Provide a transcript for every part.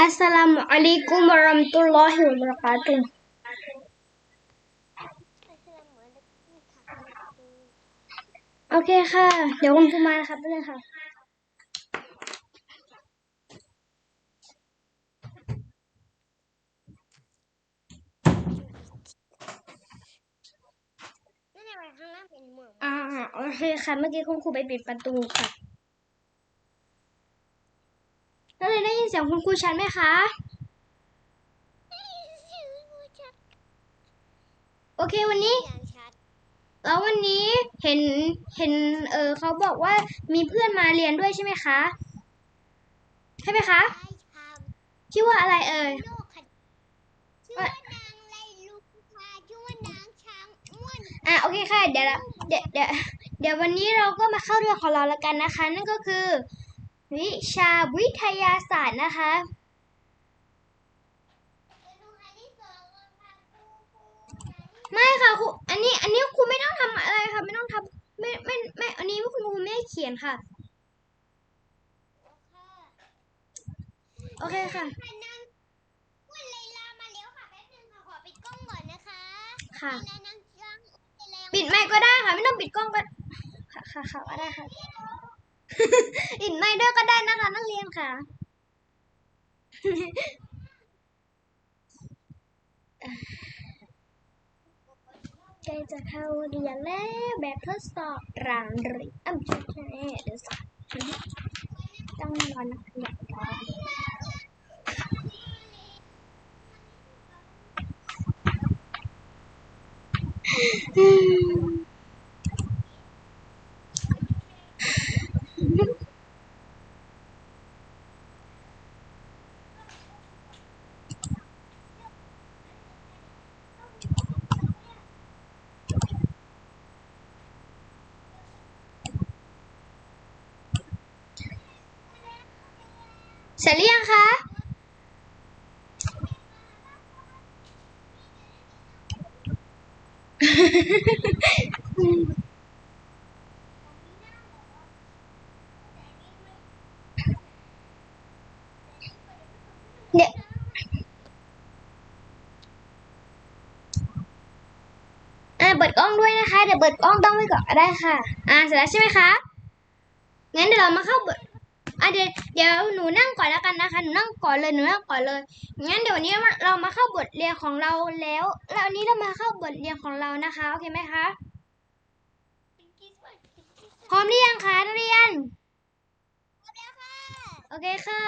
อัสสลามุอะลัยกุมวะเราะมะตุลลอฮิวะบะเราะกาตุฮ์ Assalamualaikum warahmatullahi โอเคค่ะ เดี๋ยวคุณครูมานะครับเลยค่ะนั่นอะไรข้างหน้าเป็นเหมืองอ่า โอเคค่ะ เมื่อกี้คุณครูไปปิดประตูค่ะ แล้วเลยได้ยินเสียงคุณครูชัดไหมคะ โอเควันนี้อย่างชัดแล้ววันนี้เห็นเห็นเออเขาบอกว่ามีเพื่อนมาเรียนด้วยใช่ไหมคะ ใช่ไหมคะได้ทชื่อว่าอะไรเอ่ยำโลกค่ะชื่อว่านางไรลูกค่ะชื่อว่านางช้างอ้วนอะโอเคค่ะ เดี๋ยวเราเดี๋ยวเดี๋ยวเดี๋ยววันนี้เราก็มาเข้าเรื่องของเราแล้วกันนะคะ นั่นก็คือ วิชาวิทยาศาสตร์นะคะ ไม่ค่ะครูอันนี้อันนี้ครูไม่ต้องทำอะไรค่ะไม่ต้องทำไม่ไม่ไม่อันนี้คุณครูไม่ให้เขียนค่ะ โอเคค่ะค่ะนางอ้วนเลยลามาแล้วค่ะแป๊บนึงค่ะขอปิดกล้องก่อนนะคะค่ะนี่นางช้างอ้วนเลยปิดไมค์ก็ได้ค่ะ ไม่ต้องปิดกล้องก็ค่ะค่ะค่ะก็ได้ค่ะ ปิดไมค์ด้วยก็ได้นะคะนักเรียนค่ะ ใกล้จะเข้าเรียนแล้วแบบทดสอบรางเรียนอ้ำใช่ใช่เดี๋ยวสักต้องรอนักเรียนก่อนอืม เสร็จหรือยังคะเดี๋ยวอ่าเปิดกล้องด้วยนะคะ เดี๋ยวเปิดกล้องต้องไว้ก่อนก็ได้ค่ะ อ่า เสร็จแล้วใช่ไหมคะ งั้นเดี๋ยวเรามาเข้าบทอะ เดี๋ยวเดี๋ยวหนูนั่งก่อนแล้วกันนะคะ หนูนั่งก่อนเลย หนูนั่งก่อนเลย งั้นเดี๋ยววันนี้เรามาเข้าบทเรียนของเราแล้ว แล้ววันนี้เรามาเข้าบทเรียนของเรานะคะ โอเคไหมคะ พร้อมหรือยังคะนักเรียน โอเคค่ะ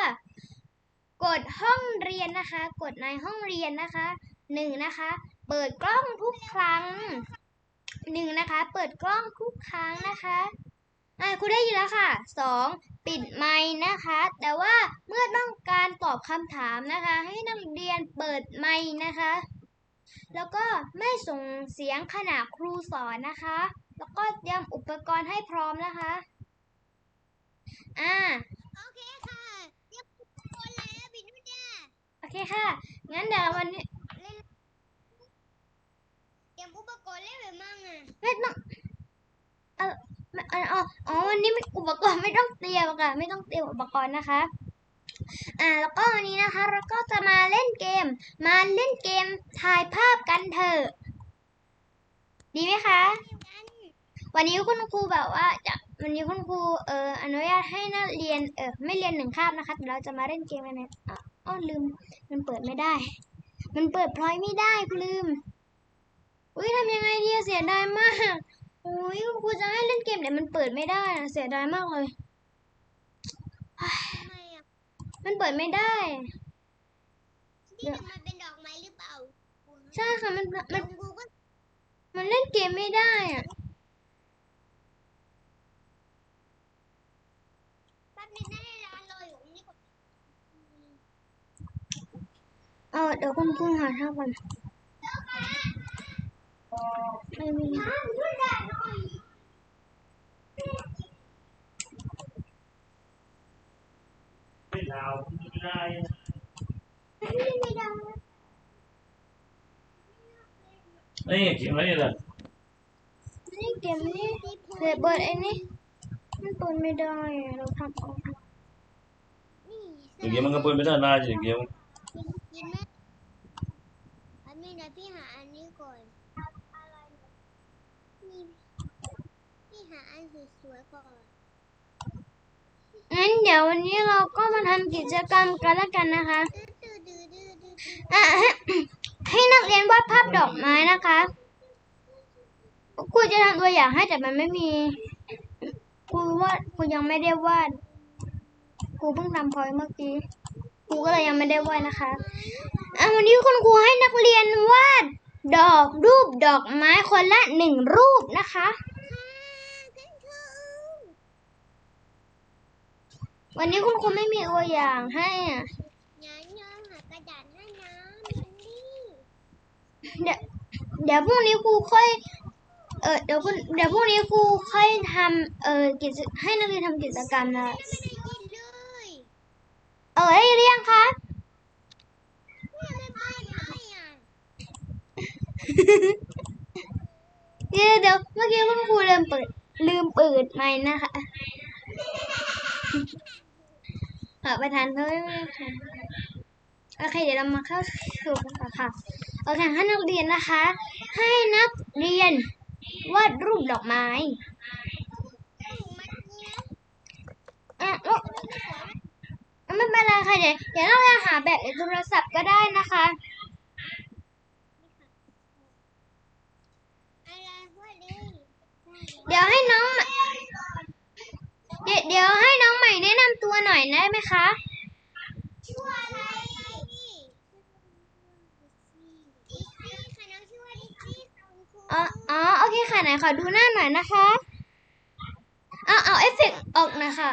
กดห้องเรียนนะคะ กดในห้องเรียนนะคะหนึ่งนะคะ เปิดกล้องทุกครั้งหนึ่งนะคะ เปิดกล้องทุกครั้งนะคะอ่าคุณได้ยินแล้วค่ะสอง ปิดไมค์นะคะ แต่ว่าเมื่อต้องการตอบคำถามนะคะ ให้นักเรียนเปิดไมค์นะคะ แล้วก็ไม่ส่งเสียงขณะครูสอนนะคะ แล้วก็เตรียมอุปกรณ์ให้พร้อมนะคะ อ่า โอเคค่ะเรียบร้อยแล้วบินนุดาโอเคค่ะ งั้นเดี๋ยววันนี้เล่นเตรียมอุปกรณ์เล่นไปมั่งอะไม่ต้องเออไม่เอออ๋ออ๋อวันนี้ไม่อุปกรณ์ไม่ต้องเตรียมค่ะไม่ต้องเตรียมอุปกรณ์นะคะอ่าแล้วก็วันนี้นะคะเราก็จะมาเล่นเกม มาเล่นเกมถ่ายภาพกันเถอะ ดีไหมคะ วันนี้คุณครูแบบว่าจะวันนี้คุณครูเอ่ออนุญาตให้นักเรียนเออไม่เรียนหนึ่งคาบนะคะเราจะมาเล่นเกมกันนะอ๋ออ้อลืม มันเปิดไม่ได้ มันเปิดพลอยไม่ได้กูลืมอุ้ยทำยังไงดีเสียดายมาก อุ้ยคุณครูจะให้เล่นเกมแต่มันเปิดไม่ได้อะเสียดายมากเลย ทำไมอะมันเปิดไม่ได้ที่ทำมันเป็นดอกไม้หรือเปล่าใช่ค่ะมันมันคุณครูก็มันเล่นเกมไม่ได้อะแป๊บนึงนะให้ร้านรออยู่นี่ก่อนเออเดี๋ยวคุณครูหาท่าก่อนไม่มีไม่ดาว ไม่ได้ไม่ได้นี่เขียนไว้นี่เลยนี่เกมนี้เปิดเปิดไอ้นี่มันเปิดไม่ได้อะเราทำเอานี่สอย่างเงี้ยมันก็เปิดไม่ได้นานอย่างเงี้ยกินไหมอันนี้เดี๋ยวพี่หาอันนี้ก่อนนี่พี่หาอันสวยๆก่อน งั้นเดี๋ยววันนี้เราก็มาทำกิจกรรมกันแล้วกันนะคะอะให้ให้นักเรียนวาดภาพดอกไม้นะคะครูจะทำตัวอย่างให้แต่มันไม่มีครูวาดครูยังไม่ได้วาดครูเพิ่งทำพอยเมื่อกี้ครูก็เลยยังไม่ได้วาดนะคะอะวันนี้คุณครูให้นักเรียนวาดดอกรูปดอกไม้คนละหนึ่งรูปนะคะ วันนี้คุณครูไม่มีตัวอย่างให้อะงั้นยอมหากระดาษให้นะมันนี่เดี๋ยวเดี๋ยวพรุ่งนี้ครูค่อย เออเดี๋ยวคุณเดี๋ยวพรุ่งนี้ครูค่อยทำเออกิจให้นักเรียนทำกิจกรรมนะ ไม่ได้กินเลยเออได้หรือยังคะเนี่ยไม่ไปไหนอะเดี๋ยวเดี๋ยวเมื่อกี้คุณครูลืมเปิดลืมเปิดไมค์นะคะ ขอประทานโทษด้วยค่ะโอเคเดี๋ยวเรามาเข้าสู่กันต่อค่ะโอเคให้นักเรียนนะคะ ให้นักเรียนวาดรูปดอกไม้อ่อะล้วไม่เป็นไรค่ะเดี๋ยวเดี๋ยวเราจะหาแบบในโทรศัพท์ก็ได้นะคะ อะไรวะเลย เดี๋ยวให้น้องใหม่เดี๋ยวเดี๋ยวให้น้องใหม่แนะนำตัวหน่อยได้ไหมคะ ชื่ออะไรดิซี่ดิซี่ค่ะน้องชื่อว่าดิซี่ค่ะคุณครู อ๋ออ๋อโอเคค่ะไหนขอ ดูหน้าหน่อยนะคะ เอาเอาเอฟเฟกต์ออกหนะคะ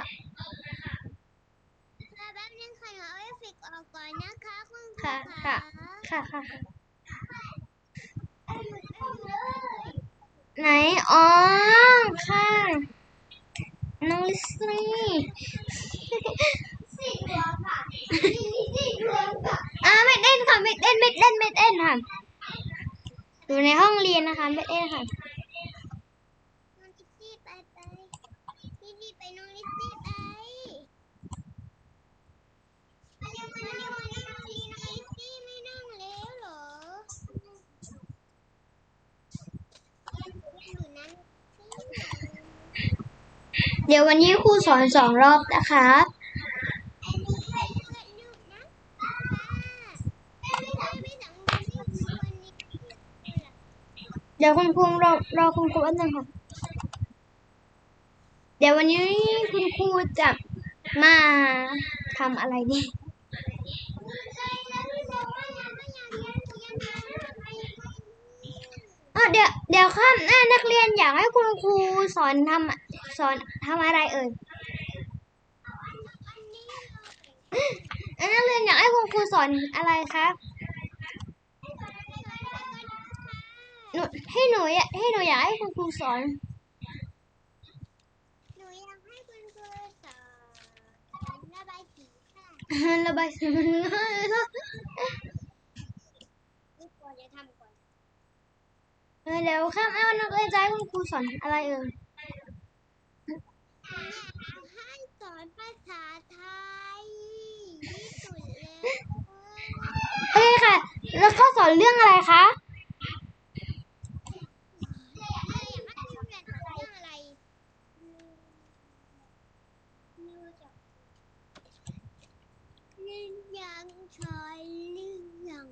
แป๊บนึงค่ะหนูเอาเอฟเฟกต์ออกก่อนนะคะคุณครูค่ะ ค่ะค่ะค่ะค่ะไหน อ๋อ ค่ะ น้องลิซซี่อ่าไม่เล่นค่ะไม่เล่นไม่เล่นไม่เล่นค่ะอยู่ในห้องเรียนนะคะไม่เล่นค่ะ เดี๋ยววันนี้ครูสอนสองรอบนะคะอันนี้ให้เดี๋ยวคุณครูรอรอคุณครูแป๊บนึงค่ะ เดี๋ยววันนี้คุณครูจะมาทำอะไรดีอ๋อเดี๋ยวเดี๋ยวครับหน้านักเรียนอยากให้คุณครูสอนทำ สอนทำอะไรเอ่ยอะนักเรียนอยากให้คุณครูสอนอะไรคะหนูให้หนูอยากให้หนูอยากให้คุณครูสอน หนูอยากให้คุณครูสอนระบายสีค่ะระบายสีมันง่ายเนอะนี่ควรจะทำก่อนเออเดี๋ยวข้ามเอานักเรียนจะให้คุณครูสอนอะไรเอ่ย ให้สอนภา ษาไทยที่สุดเลยโอเคค่ะ แล้วก็สอนเรื่องอะไรคะอยากให้คุณครูสอนเรื่องอะไรไม่รู้จักเรื่องยังชอยเรื่อง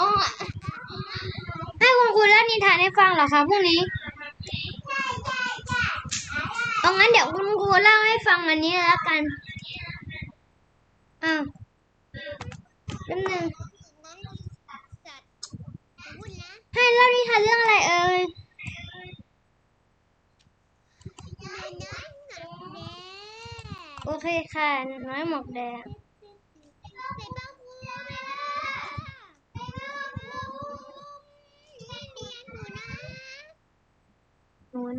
อ๋อ ให้คุณครูเล่านิทานให้ฟังเหรอคะพรุ่งนี้ เอางั้นเดี๋ยวคุณครูเล่าให้ฟังวันนี้แล้วกัน อ้าวแป๊บนึงนั้นสัตว์พูดนะให้เล่านิทานเรื่องอะไรเอ่ยหนูน้อยหนักแน่โอเคค่ะน้อยหมวกแดง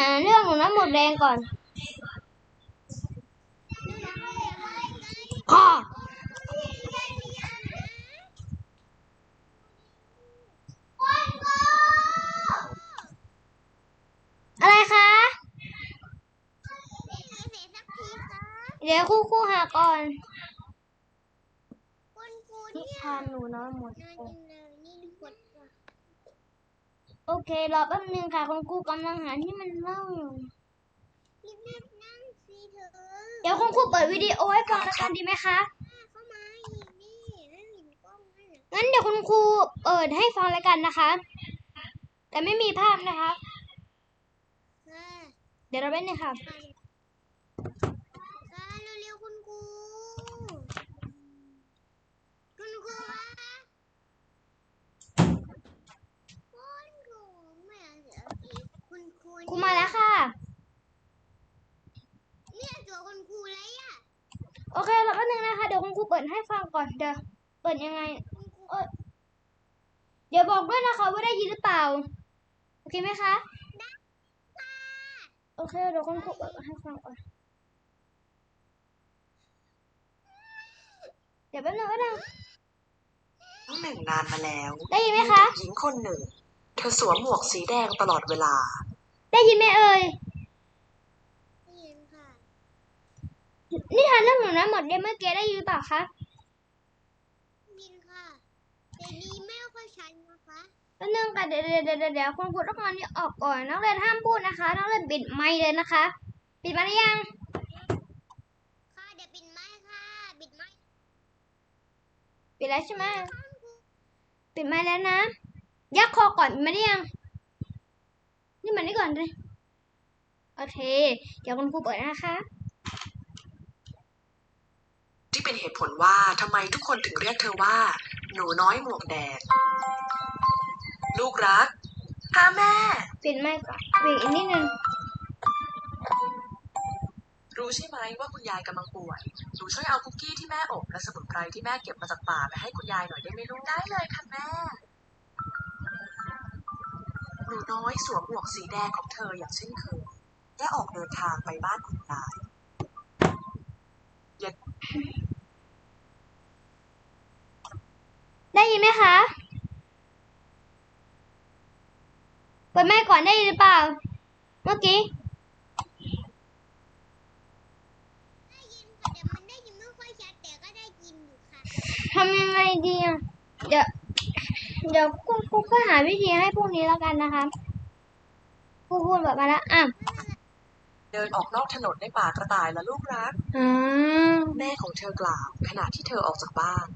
าเรื่องของน้ำหมดแดงก่อนค่ะอะไรคะเดี๋ยวครูครูหาก่อนคุณครูนิเนี่ยทานหนูน้อยหมด นอนจังเลยนี่กดก่อน โอเค รอแป๊บนึงค่ะคุณครูกำลังหาที่มันเล่าอยู่รีบๆนั่งสิเธอเดี๋ยวคุณครูเปิดวิดีโอให้ฟังแล้วกันดีไหมคะเข้ามาอีกนี่นั่นเห็นกล้องนั่นน่ะงั้นเดี๋ยวคุณครูเปิดให้ฟังแล้วกันนะคะ แต่ไม่มีภาพนะคะค่ะเดี๋ยวเราเล่นเลยค่ะค่ะค่ะเร็วๆคุณครูคุณครูคะคุณครูไม่เอาเสียอีกคุณครู ครู มาแล้วค่ะ เนี่ยตัวคุณครูเลยอะ โอเครอแป๊บนึงนะคะ เดี๋ยวคุณครูเปิดให้ฟังก่อนเดี๋ยวเปิดยังไงคุณครูเอ้ยเดี๋ยวบอกด้วยนะคะว่าได้ยินหรือเปล่า โอเคไหมคะโอเคเดี๋ยวคุณครูเปิดให้ฟังก่อนเดี๋ยวแป๊บนึงแป๊บนึงครั้งหนึ่งนานมาแล้ว ได้ยินไหมคะ หญิงคนหนึ่ง เธอสวมหมวกสีแดงตลอดเวลา ได้ยินไหมเอ่ยได้ยินค่ะนี่ทานเรื่องหนูนะหมดเลยเมื่อกี้ได้ยินหรือเปล่าคะมินค่ะแต่ดีไม่ค่อยชันนะคะแป๊บนึงค่ะเดี๋ยวเดี๋ยวเดี๋ยวเดี๋ยวคุณครูต้องเอาอันนี้ออกก่อนนักเรียนห้ามพูดนะคะนักเรียนปิดไมค์เลยนะคะ ปิดไมค์หรือยัง ค่ะเดี๋ยวปิดไม้ค่ะปิดไม้ปิดแล้วใช่ไหมค่ะคุณครูปิดไมค์แล้วนะยักคอก่อนปิดไมค์หรือยัง นี่มันนี่ก่อนเลยโอเค เดี๋ยวคุณครูเปิดนะคะ ที่เป็นเหตุผลว่าทำไมทุกคนถึงเรียกเธอว่า หนูน้อยหมวกแดงลูกรักหาแม่ปิดไมค์ก่อนปิดอีกนิดนึงรู้ใช่ไหมว่าคุณยายกำลังป่วย หนูช่วยเอาคุกกี้ที่แม่อบและสมุนไพรที่แม่เก็บมาจากป่าไปให้คุณยายหน่อยได้ไหมลูก ได้เลยค่ะแม่ หนูน้อยสวมหมวกสีแดงของเธออย่างเช่นเคยและออกเดินทางไปบ้านคุณยายได้ยินไหมคะเปิดไมค์ก่อนได้ยินหรือเปล่า เมื่อกี้ได้ยินค่ะแต่มันได้ยินไม่ค่อยชัดแต่ก็ได้ยินอยู่ค่ะทำยังไงดีอะเดี๋ยว เดี๋ยวคุณครูก็หาวิธีให้พวกนี้แล้วกันนะคะครูพูดแบบมาแล้วอะเดินออกนอกถนนในป่ากระต่ายละลูกรัก อืมแม่ของเธอกล่าว ขณะที่เธอออกจากบ้าน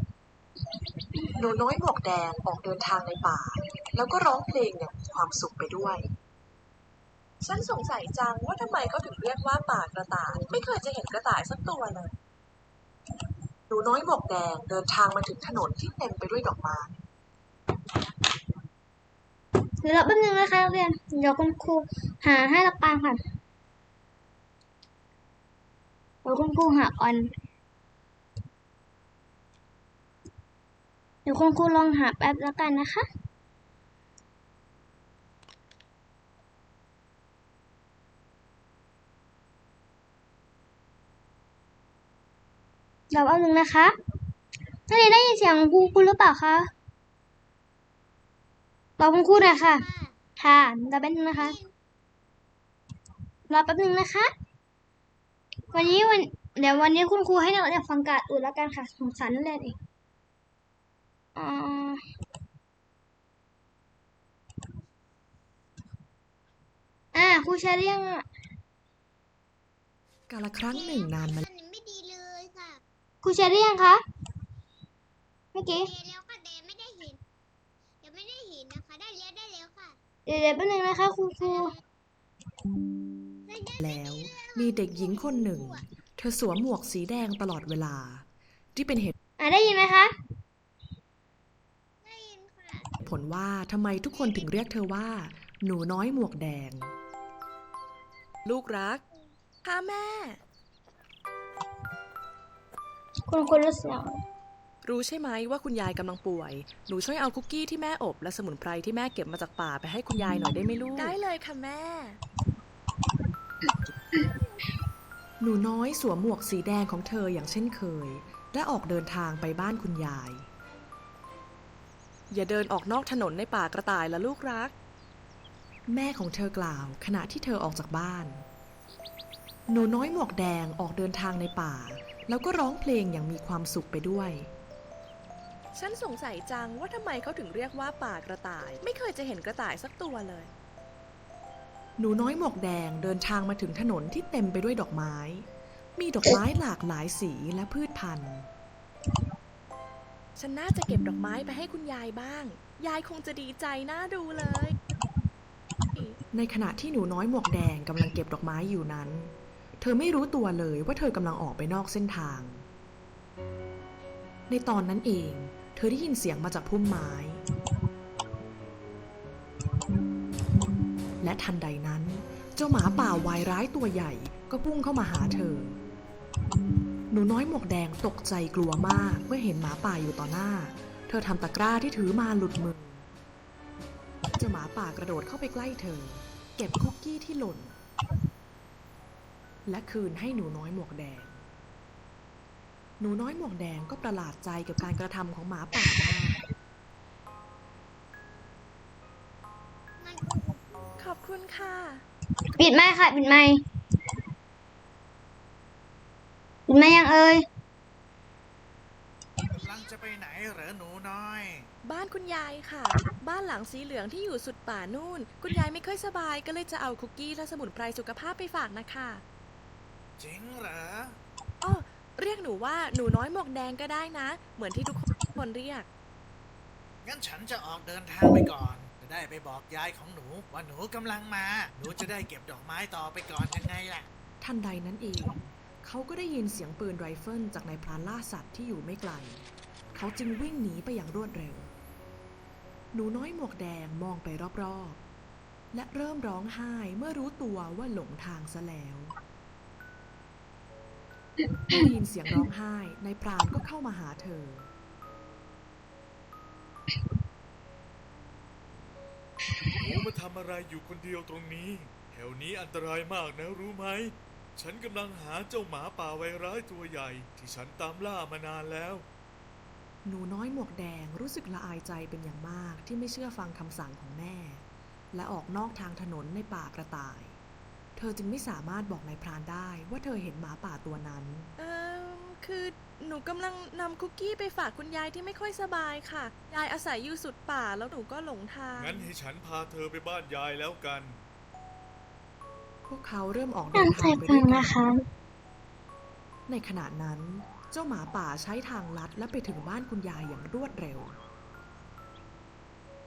หนูน้อยหมวกแดงออกเดินทางในป่า แล้วก็ร้องเพลงอย่างมีความสุขไปด้วย ฉันสงสัยจังว่าทำไมเขาถึงเรียกว่าป่ากระต่าย ไม่เคยจะเห็นกระต่ายสักตัวเลย หนูน้อยหมวกแดงเดินทางมาถึงถนนที่เต็มไปด้วยดอกไม้ เดี๋ยวเราแป๊บนึงนะคะนักเรียน เดี๋ยวคุณครูหาให้ละกันค่ะเดี๋ยวคุณครูหาก่อน เดี๋ยวคุณครูลองหาแป๊บแล้วกันนะคะเดี๋ยวแป๊บนึงนะคะนักเรียนได้ยินเสียงครูคุณหรือเปล่าคะ รอคุณครูหน่อยค่ะค่ะ ค่ะรอแป๊บนึงนะคะ รอแป๊บนึงนะคะ วันนี้วัน เดี๋ยววันนี้คุณครูให้นักเรียนฟังการ์ดอื่นแล้วกันค่ะสงสารนักเรียนเองอ่าอ่าครูแชร์เรื่องอะกาละครั้งหนึ่งนานมาตอนนี้ไม่ดีเลยค่ะครูแชร์เรื่องคะเมื่อกี้ เดี๋ยวเดี๋ยวแป๊บนึงนะคะครูครูได้ได้แล้วมีเด็กหญิงคนหนึ่ง เธอสวมหมวกสีแดงตลอดเวลา ที่เป็นเหตุอ่าได้ยินไหมคะ ได้ยินค่ะ ผลว่าทำไมทุกคนถึงเรียกเธอว่า หนูน้อยหมวกแดง ลูกรักหาแม่ คุณครูรู้เสียง รู้ใช่ไหมว่าคุณยายกำลังป่วย หนูช่วยเอาคุกกี้ที่แม่อบ และสมุนไพรที่แม่เก็บมาจากป่าไปให้คุณยายหน่อยได้ไหมลูก ได้เลยค่ะแม่ หนูน้อยสวมหมวกสีแดงของเธออย่างเช่นเคย และออกเดินทางไปบ้านคุณยาย อย่าเดินออกนอกถนนในป่ากระต่ายละลูกรัก แม่ของเธอกล่าวขณะที่เธอออกจากบ้าน หนูน้อยหมวกแดงออกเดินทางในป่า แล้วก็ร้องเพลงอย่างมีความสุขไปด้วย ฉันสงสัยจังว่าทำไมเขาถึงเรียกว่าป่ากระต่าย ไม่เคยจะเห็นกระต่ายสักตัวเลย หนูน้อยหมวกแดงเดินทางมาถึงถนนที่เต็มไปด้วยดอกไม้ มีดอกไม้หลากหลายสีและพืชพันธุ์ ฉันน่าจะเก็บดอกไม้ไปให้คุณยายบ้าง ยายคงจะดีใจน่าดูเลย ในขณะที่หนูน้อยหมวกแดงกำลังเก็บดอกไม้อยู่นั้น เธอไม่รู้ตัวเลยว่าเธอกำลังออกไปนอกเส้นทาง ในตอนนั้นเองเธอได้ยินเสียงมาจากพุ่มไม้ และทันใดนั้น เจ้าหมาป่าวายร้ายตัวใหญ่ก็พุ่งเข้ามาหาเธอ หนูน้อยหมวกแดงตกใจกลัวมากเมื่อเห็นหมาป่าอยู่ต่อหน้า เธอทำตะกร้าที่ถือมาหลุดมือ เจ้าหมาป่ากระโดดเข้าไปใกล้เธอ เก็บคุกกี้ที่หล่น และคืนให้หนูน้อยหมวกแดง หนูน้อยหมวกแดงก็ประหลาดใจกับการกระทำของหมาป่ามากขอบคุณค่ะ ปิดไมค์ค่ะ ปิดไมค์ปิดไมค์ยังเอ่ยกำลังจะไปไหนเหรอหนูน้อย บ้านคุณยายค่ะ บ้านหลังสีเหลืองที่อยู่สุดป่านู่น คุณยายไม่ค่อยสบายก็เลยจะเอาคุกกี้และสมุนไพรสุขภาพไปฝากนะคะ จริงเหรออ้อ เรียกหนูว่าหนูน้อยหมวกแดงก็ได้นะ เหมือนที่ทุกคนเรียก งั้นฉันจะออกเดินทางไปก่อน จะได้ไปบอกยายของหนูว่าหนูกำลังมา หนูจะได้เก็บดอกไม้ต่อไปก่อนยังไงล่ะ ทันใดนั้นเอง เขาก็ได้ยินเสียงปืนไรเฟิลจากนายพรานล่าสัตว์ที่อยู่ไม่ไกล เขาจึงวิ่งหนีไปอย่างรวดเร็ว หนูน้อยหมวกแดงมองไปรอบๆ และเริ่มร้องไห้เมื่อรู้ตัวว่าหลงทางซะแล้ว ได้ยินเสียงร้องไห้นายพรานก็เข้ามาหาเธอ หนูมาทำอะไรอยู่คนเดียวตรงนี้ แถวนี้อันตรายมากนะรู้ไหม ฉันกำลังหาเจ้าหมาป่าไวร้ายตัวใหญ่ ที่ฉันตามล่ามานานแล้ว หนูน้อยหมวกแดงรู้สึกละอายใจเป็นอย่างมากที่ไม่เชื่อฟังคำสั่งของแม่ และออกนอกทางถนนในป่ากระต่าย เธอจึงไม่สามารถบอกนายพรานได้ว่าเธอเห็นหมาป่าตัวนั้น เออคือหนูกำลังนำคุกกี้ไปฝากคุณยายที่ไม่ค่อยสบายค่ะ ยายอาศัยอยู่สุดป่าแล้วหนูก็หลงทาง งั้นให้ฉันพาเธอไปบ้านยายแล้วกัน พวกเขาเริ่มออกเดิตั้นงใจทางไปฟัด้งวยกันะคะ ในขณะนั้น เจ้าหมาป่าใช้ทางลัดและไปถึงบ้านคุณยายอย่างรวดเร็ว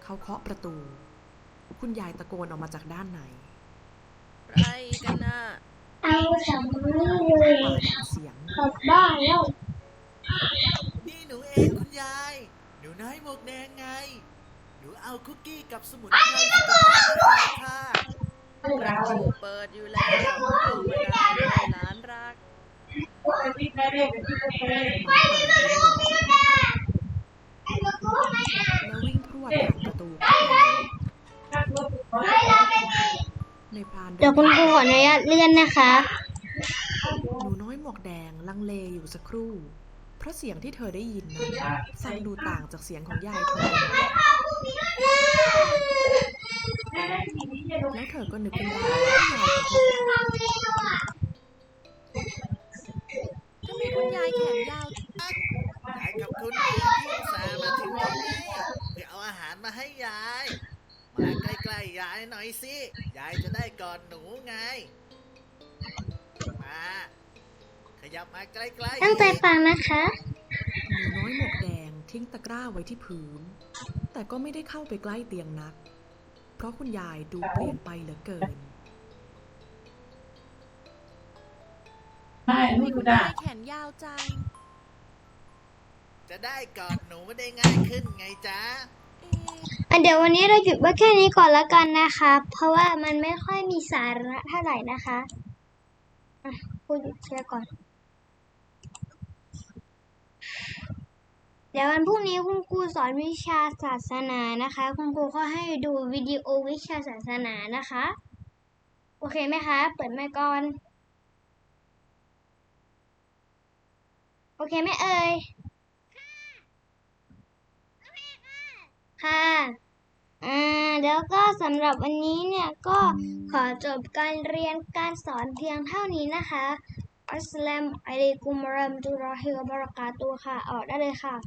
เขาเคาะประตู คุณยายตะโกนออกมาจากด้านใน ไรกันน่ะเอาสำลีเลป่าดัดเสียงกลับบ้านแล้วนี่หนูเองคุณยาย หนูน้อยหมวกแดงไง หนูเอาคุกกี้กับสมุนไพร รู่ เพราะเสียงที่เธอได้ยินนั้นฟังดูต่างจากเสียงของยายเธอแล้วเธอก็นึกขึ้นได้ว่ายายของเธอทำไมคุณยายแขนยาวยายกับคุณพี่ที่อุตส่าห์มาถึงตรงนี้เพื่อเอาอาหารมาให้ยาย มาใกล้ๆยายหน่อยสิ ยายจะได้กอดหนูไง มา ขยับมาใกล้ๆตั้งใจฟังนะคะ หนูน้อยหมวกแดงทิ้งตะกร้าไว้ที่พื้น แต่ก็ไม่ได้เข้าไปใกล้เตียงนัก เพราะคุณยายดูเปลี่ยนไปเหลือเกินทำไมคุณยายแขนยาวจัง จะได้กอดหนูได้ง่ายขึ้นไงจ๊ะเอ๊ะอะเดี๋ยววันนี้เราหยุดไว้แค่นี้ก่อนแล้วกันนะคะ เพราะว่ามันไม่ค่อยมีสาระเท่าไหร่นะคะ อะพูดหยุดแค่ก่อน เดี๋ยววันพรุ่งนี้คุณครูสอนวิชาศาสนานะคะ คุณครูก็ให้ดูวิดีโอวิชาศาสนานะคะ โอเคไหมคะ เปิดไมค์ก่อน โอเคไหมเอ่ยค่ะอ่าแล้วก็สำหรับวันนี้เนี่ยก็ขอจบการเรียนการสอนเพียงเท่านี้นะคะ อัสสลามุอะลัยกุมวะเราะมะตุลลอฮิวะบะเราะกาตุฮ์ค่ะ ออกได้เลยค่ะ